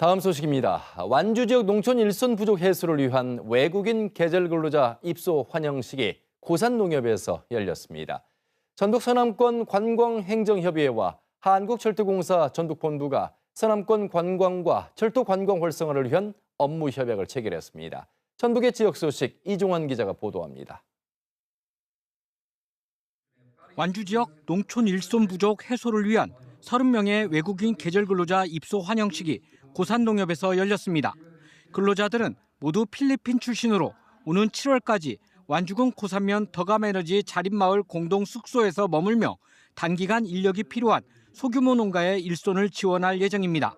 다음 소식입니다. 완주 지역 농촌 일손 부족 해소를 위한 외국인 계절 근로자 입소 환영식이 고산농협에서 열렸습니다. 전북 서남권 관광행정협의회와 한국철도공사 전북본부가 서남권 관광과 철도 관광 활성화를 위한 업무 협약을 체결했습니다. 전북의 지역 소식 이종환 기자가 보도합니다. 완주 지역 농촌 일손 부족 해소를 위한 30명의 외국인 계절 근로자 입소 환영식이 고산농협에서 열렸습니다. 근로자들은 모두 필리핀 출신으로 오는 7월까지 완주군 고산면 덕암에너지 자립마을 공동 숙소에서 머물며 단기간 인력이 필요한 소규모 농가의 일손을 지원할 예정입니다.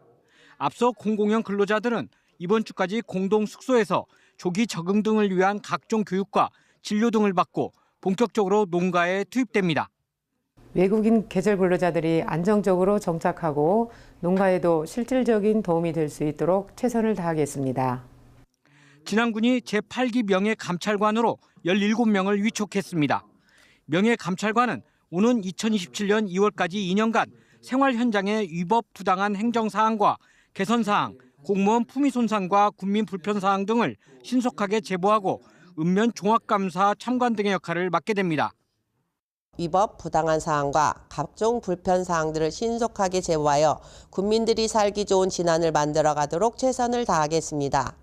앞서 공공연 근로자들은 이번 주까지 공동 숙소에서 조기 적응 등을 위한 각종 교육과 진료 등을 받고 본격적으로 농가에 투입됩니다. 외국인 계절 근로자들이 안정적으로 정착하고 농가에도 실질적인 도움이 될 수 있도록 최선을 다하겠습니다. 진안군이 제8기 명예 감찰관으로 17명을 위촉했습니다. 명예 감찰관은 오는 2027년 2월까지 2년간 생활 현장의 위법 부당한 행정 사항과 개선 사항, 공무원 품위 손상과 국민 불편 사항 등을 신속하게 제보하고 읍면 종합 감사 참관 등의 역할을 맡게 됩니다. 위법 부당한 사항과 각종 불편 사항들을 신속하게 제보하여 국민들이 살기 좋은 진안을 만들어 가도록 최선을 다하겠습니다.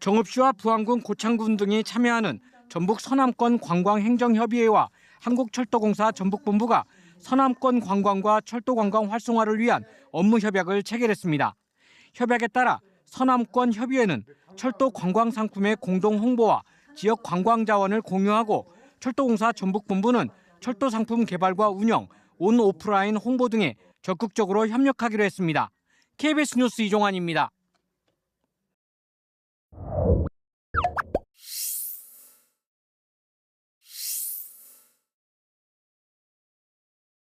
정읍시와 부안군 고창군 등이 참여하는 전북 서남권 관광행정협의회와 한국철도공사 전북본부가 서남권 관광과 철도 관광 활성화를 위한 업무 협약을 체결했습니다. 협약에 따라 서남권 협의회는 철도 관광 상품의 공동 홍보와 지역 관광 자원을 공유하고 철도공사 전북본부는 철도 상품 개발과 운영, 온 오프라인 홍보 등에 적극적으로 협력하기로 했습니다. KBS 뉴스 이종환입니다.